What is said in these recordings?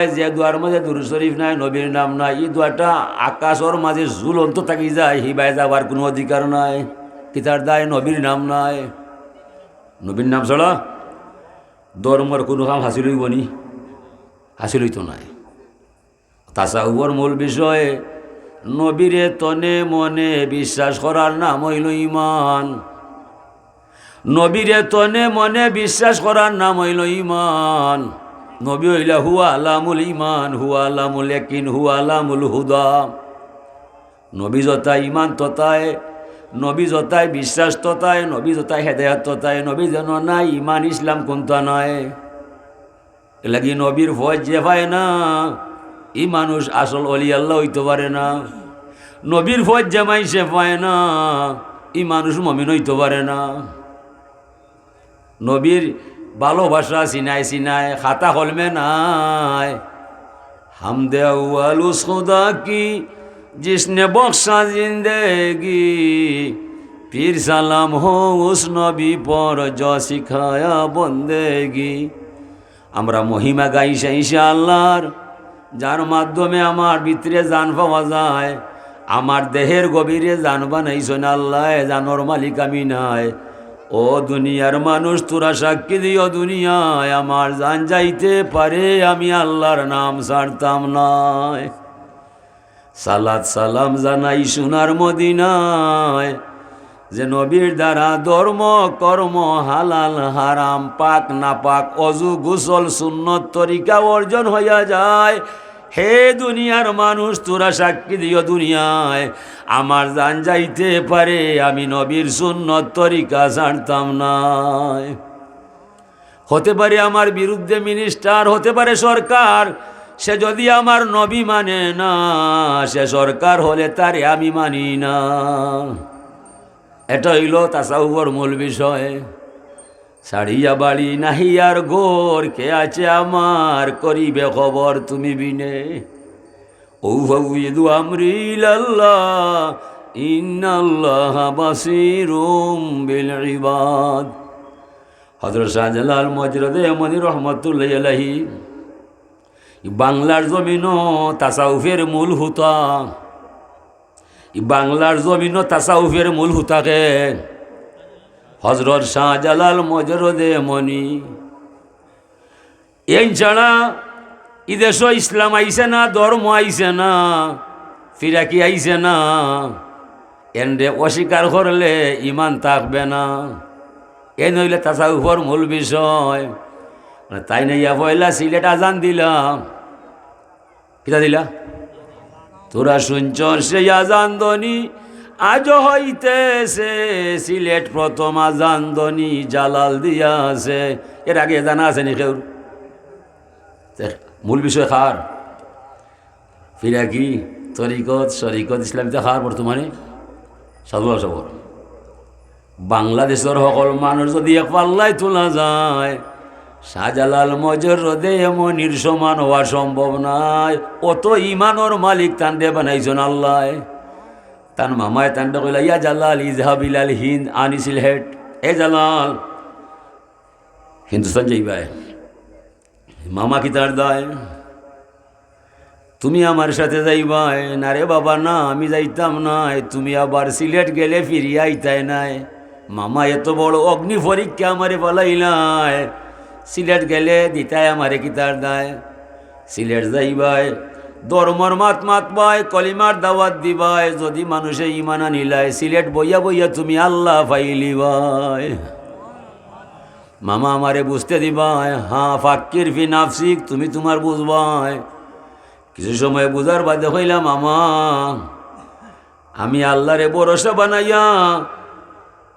যে দুয়ার মাঝে দুরু শরীফ নাই, নবীর নাম নাই, এই দুয়ারটা আকাশর মাঝে ঝুলন্ত থাকি যায়, হিবায় যাবার কোনো অধিকার নাই, কিতার দায় নবীর নাম নাই। নবীর নাম ছাড়া ধর্মর কোনো কাম হাসিল হইব নি? হাসিল হইতো নাই। তাসাউবর মূল বিষয়ে, নবীরে তনে মনে বিশ্বাস করার নাম হইল ইমান নবীরে তনে মনে বিশ্বাস করার নাম হইল ইমান নবী হইলা, হুয়া আলামুল ইমান হুয়া আলামুল একিন হুয়া আলামুল হুদা। নবী যতায় ইমান ততায় নবী যতায় বিশ্বাস ততায় নবী যতায় হেদায়াত ততায় নবী যেন নাই ইমান ইসলাম কোনটা নয় এলাকি নবীর ভয় যে পায় না, ই মানুষ আসল অলি আল্লাহ হইতে পারে না। নবীর ভয় যে মাইসে পায় না, ই মানুষ মমিন হইতে পারে না। নবীর ভালোবাসা চিনাই চিনাই খাতা হলমে নাই। হাম দেওয়ালু সৌদা কি, জিসনে বক্সা জিন্দেগি। পীর সালাম হো উস নবী পর জ বন্দেগি। আমরা মহিমা গাই ইসা আল্লাহর যার মাধ্যমে আমার ভিতরে জান পাওয়া যায়। আমার দেহের গভীরে জান বানাইছেন আল্লাহ জানোর মালিক আমি নাই। ও দুনিয়ার মানুষ, তোরা সাক্ষী দিও দুনিয়ায়, আমার জান যাইতে পারে, আমি আল্লাহর নাম ছাড়তাম নয় সালাদ সালাম জানাই সোনার মদিনায়, যে নবীর দ্বারা ধর্ম, কর্ম, হালাল, হারাম, পাক না পাক অজু, গুসল, সুন্নত, তরিকা অর্জন হইয়া যায়। হে দুনিয়ার মানুষ, তোরা সাক্ষী দিও দুনিয়ায়। আমার জান যাইতে পারে, আমি নবীর সুন্নত তরিকা জানতাম নাই। হতে পারে আমার বিরুদ্ধে মিনিস্টার হতে পারে সরকার, সে যদি আমার নবী মানে না, সে সরকার হলে তারে আমি মানি না। এটা হইল তাসাউবর মূল বিষয়। সাড়িয়া বাড়ি নাহিয়ার গোর, কে আছে আমার করিবে খবর তুমি বিনে? ও ভাবু আমরিল আল্লাহ, ইন্নাল্লাহ বাসিরুম বিল ইবাদ। হজরত শাহজালাল মজরদে মনি রহমতুল্লাহ আলাহি বাংলার জমিনও তাসাউফের মূল হুতা। বাংলার জমিনও তাসাউফের মূল হুতাকে হজরত শাহজালাল মজরদে মনি। এই ছাড়া ইদেশ ইসলাম আইসে না, ধর্ম আইসে না, ফিরাকি আইসে না। এন্ডে অস্বীকার করলে ইমান থাকবে না। এ নইলে তাসাউফর মূল বিষয়। মানে তাই না, ইয়া পয়লা সিলেট আজান দিলাম কিতা দিলা? তোরা শুনছ সে আজান দনি আজ হইতেছে, সিলেট প্রথম আজান জালাল দিয়া আছে এর আগে জানা আছে নি কেউ মূল বিষয় খার। ফিরা কি? তরিকত, শরিকত ইসলামিতে খার বর্তমানে। সাধু সবর। বাংলাদেশের সকল মানুষ যদি এক পাল্লায় তোলা যায়, শাহজালাল মজর রদে মনির সমান হওয়া সম্ভব নাই অত ইমানোর মালিক তান্ডে বানাইছেন আল্লাহ। তান মামায় তান্ডে কইলা ইয়া জালাল ইজহাবিলাল হিন্দ আনিছিল হেড। এ জালাল। হিন্দুস্তান যাইবাই। মামা কি তার দায়? তুমি আমার সাথে যাইবাই। না রে বাবা, না, আমি যাইতাম নাই। তুমি আবার সিলেট গেলে ফিরিয়ে আইতাই নাই। মামা এত বড় অগ্নি পরীক্ষা আমারে বলাইলাই। সিলেট গেলে দিতাই আমারে কিতার দায়? সিলেট যাইবাই। ধর্মর মাত মাত মাতবাই কলিমার দাওয়াত দিবাই যদি মানুষে ইমান আনিলাই সিলেট বইয়া বইয়া তুমি আল্লাহ পাইলিবাই মামা আমারে বুঝতে দিবাই হ্যাঁ ফাক্কির ফি নাফসিক, তুমি তোমার বুঝবাই। কিছু সময় বুঝার বাদে হইলাম, মামা, আমি আল্লাহরে ভরসা বানাইয়া,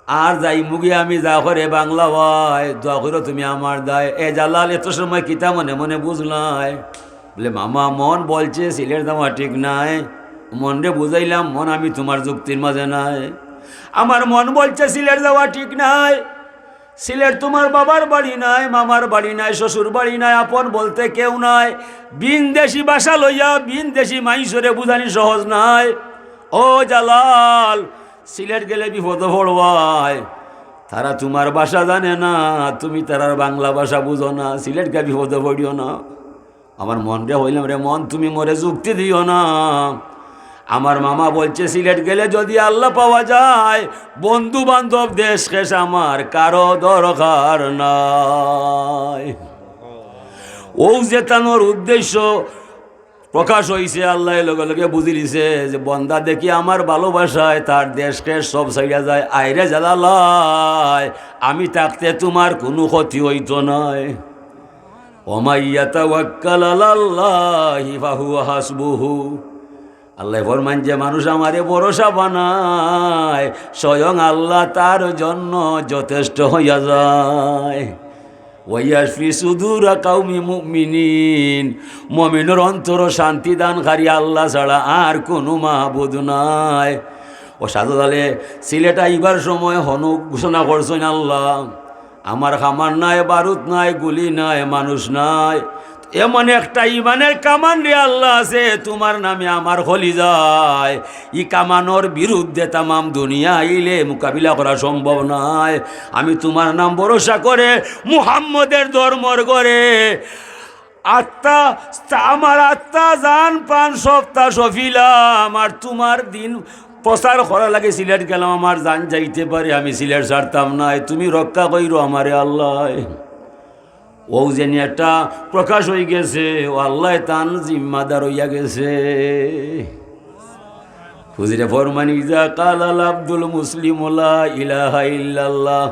আর যাই মুগি আমি যা করে বাংলা ভাই দোয়া করো তুমি আমার দায় এ জালাল, এত সময় কিতা মনে মনে বুঝলাই? বলে, মামা, মন বলছে সিলেট দেওয়া ঠিক নাই। মন রে বুঝাইলাম, মন আমি তোমার যুক্তির মাঝে নাই। আমার মন বলছে সিলেট দেওয়া ঠিক নাই। সিলেট তোমার বাবার বাড়ি নাই, মামার বাড়ি নাই, শ্বশুর বাড়ি নাই, আপন বলতে কেউ নাই। বিন দেশি বাসা লইয়া বিন দেশি মাইসরে বুঝানি সহজ নাই। ও জালাল, সিলেট গেলে বিপদ পড়বাই তারা তোমার ভাষা জানে না, তুমি তারার বাংলা ভাষা বুঝো না। সিলেট গে বিপদে পড়িও না। আমার মনরে হইলাম রে মন, তুমি মরে যুক্তি দিও না। আমার মামা বলছে, সিলেট গেলে যদি আল্লাহ পাওয়া যায় বন্ধু বান্ধব দেশ খেস আমার, কারও দরকার নাই। ও জেতানোর উদ্দেশ্য প্রকাশ হইছে, আল্লাহ লগে লগে বুঝি দিছে যে, বন্দা দেখি আমার ভালোবাসায় তার দেশকে সব সাইডা যায়, আইরে জ্বালালায়, আমি থাকতে তোমার কোনো ক্ষতি হইতো নয় হাসবুহু। আল্লাহ ফরমান, যে মানুষ আমারে ভরসা বানায়, স্বয়ং আল্লাহ তার জন্য যথেষ্ট হইয়া যায়। ওয়াইয়াশফি সুদূর কাউমি মুমিনিন। মমিনের অন্তর শান্তি দানকারী আল্লাহ ছাড়া আর কোনো মাহবুদ নাই। ও সাধু দলে, সিলেট আইবার সময় হনু ঘোষণা করছেন আল্লাহ। আমার খামার নাই, বারুদ নাই, গুলি নাই, মানুষ নাই। এমন একটা ইমানের কামান রে আল্লাহ আছে, তোমার নামে আমার হলি যায়। ই কামানোর বিরুদ্ধে তামাম দুনিয়া আইলে মোকাবিলা করা সম্ভব নয়। আমি তোমার নাম ভরসা করে মুহাম্মদের ধর্মর করে আত্মা, আমার আত্মা, জান পান সপ্তাহ সফিলাম। আর তোমার দিন প্রচার করা লাগে সিলেট গেলাম আমার জান যাইতে পারে আমি সিলেট ছাড়তাম নাই। তুমি রক্ষা কইরো আমারে আল্লাহ। ও যেন একটা প্রকাশ হয়ে গেছে ও আল্লাহ তান জিম্মাদার হইয়া গেছে। হুজরে ফরমানি যা কালাল আব্দুল মুসলিম ইলাহা ইল্লাল্লাহ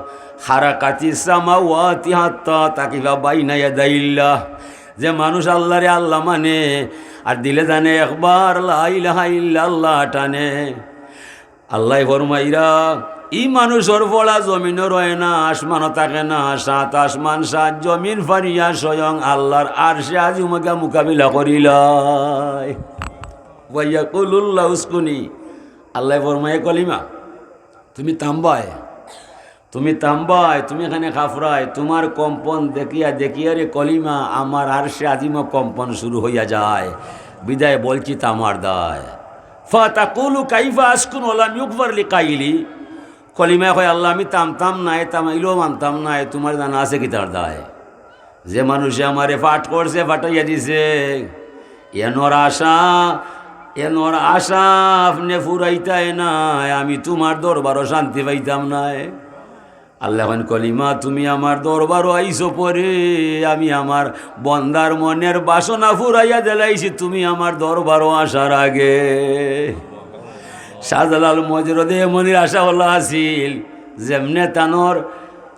হারাকাতি সামাওয়াতি হাত্তা তাকিবা বাইনা ইয়াদাইল্লাহ। যে মানুষ আল্লাহরে আল্লাহ মানে আর দিলে জানে একবার লা ইলাহা ইল্লাল্লাহ টানে। আল্লাহ ফরমাইরা, ই মানুষের পড়া জমিনও রয় না আসমানও থাকে না, সাত আসমান, সাত জমিন, ফারিয়া স্বয়ং আল্লাহর আর সে আজ উমাকে মোকাবিলা করিলাই ভাইয়া কলুল্লাহ উস্কুনি। আল্লাহ ফরমাই কলিমা, তুমি তাম্বায় তুমি তাম্বায়, তুমি এখানে খাফরায়, তোমার কম্পন দেখিয়া দেখিয়া রে কলিমা, আমার আর সে আজিমা কম্পন শুরু হইয়া যায়। বিদায় বলছি তামার দায়। ফাতাকুলু কাইফা আসকুন ওলাম ইউকবার লিকাইলি। কলিমায় হয় আল্লাহ, আমি তামতাম নাই তামাইলেও মানতাম নাই, তোমার জানা আছে কি তার দায়? যে মানুষে আমারে ফাট করছে, ফাটাইয়া দিছে। এনর আশা এনর আশা আপনি ফুরাইতায় নাই, আমি তোমার দরবারও শান্তি পাইতাম নাই। আল্লাহ কলিমা, তুমি আমার দরবারও আইসো পরে। আমি আমার বন্দার মনের বাসনা ফুরাইয়া দেলাইছি, তুমি আমার দরবারও আসার আগে। শাহজালাল মজরদে মনির আশাওয়াল্লাহ আসিল যেমনে তানোর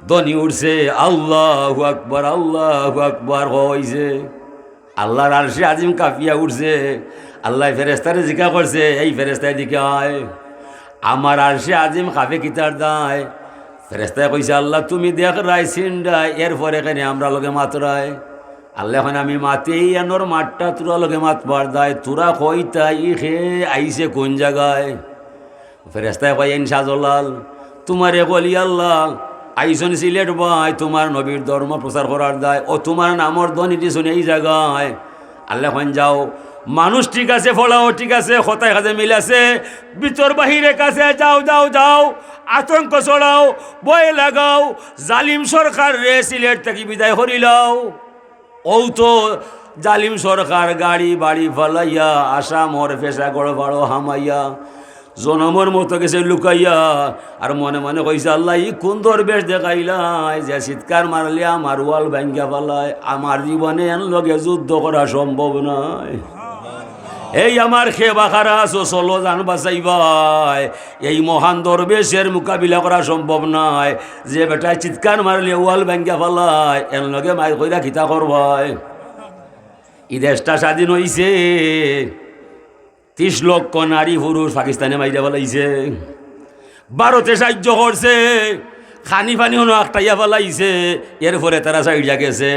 দনি উঠছে, আল্লাহ আকবর আল্লাহ আকবর হইছে। আল্লাহর আরশে আজিম কাফিয়া উঠছে। আল্লাহ ফেরেস্তারে জিকা করছে, এই ফেরেস্তায় দিকে হয় আমার আরশে আজিম কাফে কিতার দায়। ফেরেস্তায় কইছে, আল্লাহ, তুমি দেখ রায় সিন্ডায় এরপরে এখানে আমরা লগে মাতরায় আল্লাহ এখন, আমি মাতেই, এনর মাঠটা তোরা লগে মাতবার দায়, তোরা কইতা ই খে আইছে কোন জায়গায়? ফেরেস্তায় কয় এন সাজলাল তোমারে বলি, আল্লাহ, আইসন সিলেট ভাই, তোমার নবীর ধর্ম প্রচার করার দায়, ও তোমার নামর ধ্বনি দিছুন এই জায়গায়। আল্লাহ যাও মানুষ ঠিক আছে, ফলাও ঠিক আছে হতায় কাজে মিলাছে ভিতর বাহিরে কাছে যাও যাও যাও, আতঙ্ক ছড়াও বয়ে লাগাও, জালিম সরকার রে সিলেট থেকে বিদায় করিলাও ও তো জালিম সরকার গাড়ি, বাড়ি ফালাইয়া আসামর ফেসা গড় বাড়ো হামাইয়া, জনমর মতো গেছে লুকাইয়া, আর মনে মনে কইছে, আল্লাহ, ই কোন দরবেশ দেখাইলাই যে চিৎকার মারলে আমার ওয়াল ভাঙ্গা পালায় আমার জীবনে এন লগে যুদ্ধ করা সম্ভব নয়। এই আমার খে বাখারা আছো, চলো জান বাঁচাইবাই এই মহান দরবেশের মোকাবিলা করা সম্ভব নয়। যে বেটায় চিৎকার মারলে ওয়াল ভাঙ্গা পালায় এন লগে মায়ের কইরা খিতা করবাই ই দেশটা স্বাধীন হইছে। ত্রিশ লক্ষ নারী পুরুষ পাকিস্তানে মাইরা ফেলাইছে। ভারতে সাহায্য করছে। খানি ফানি হনো একটাইয়া ফেলাইছে। এরপরে তারা সাইডা গেছে।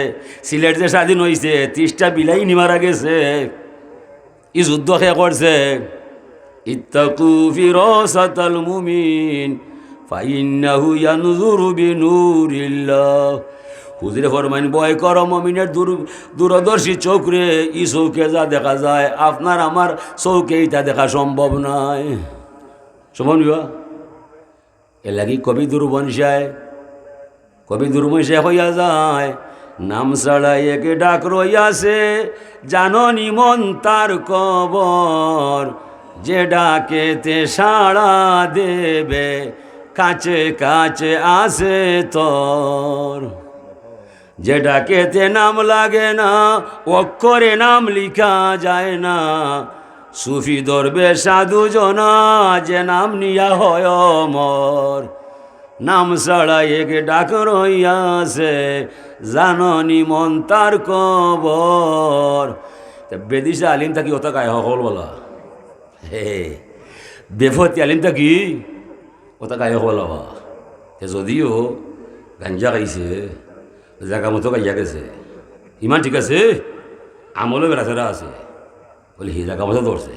সিলেট যে স্বাধীন হয়েছে ত্রিশটা বিলাই নিমারা গেছে। ই যুদ্ধ খে করছে। ইত্তাকু ফিরসাতাল মুমিন, ফাইন্নাহু ইয়ানজুরু বিনুরিল্লাহ। হুজুরে ফরমাইন বয় কর মমিনের দূর, দূরদর্শী চোখরে ই চৌকে যা দেখা যায়, আপনার আমার চৌকে এটা দেখা সম্ভব নয় শোভন বিবা এ লাগি কবি দুর্বংশায় কবি দুর্বংশায় হইয়া যায়। নাম ছাড়াই এক ডাক রইয়াছে, জানো নিমন তার কবর। যে ডাকেতে সাড়া দেবে, কাছে কাছে আসে তোর। যে ডাকেতে নাম লাগে না, অক্ষরে নাম লিখা যায় না। সুফি দরবে সাধু জনা, যে নাম নিয়া হয় মর নাম ছাড়া এক ডাক রইয়াছে জাননি মন তার কবর। বেদিসা আলিম থাকি ওটা গায়ে হল বলা। হে বেফতি আলিম থাকি ওটা গায়ে হল হে যদিও গাঞ্জা খাইছে জাগা মতো গাইয়া গেছে ইমান ঠিক আছে? আমলও বেড়াচেরা আছে। বলে হি জাগা মতো ধরছে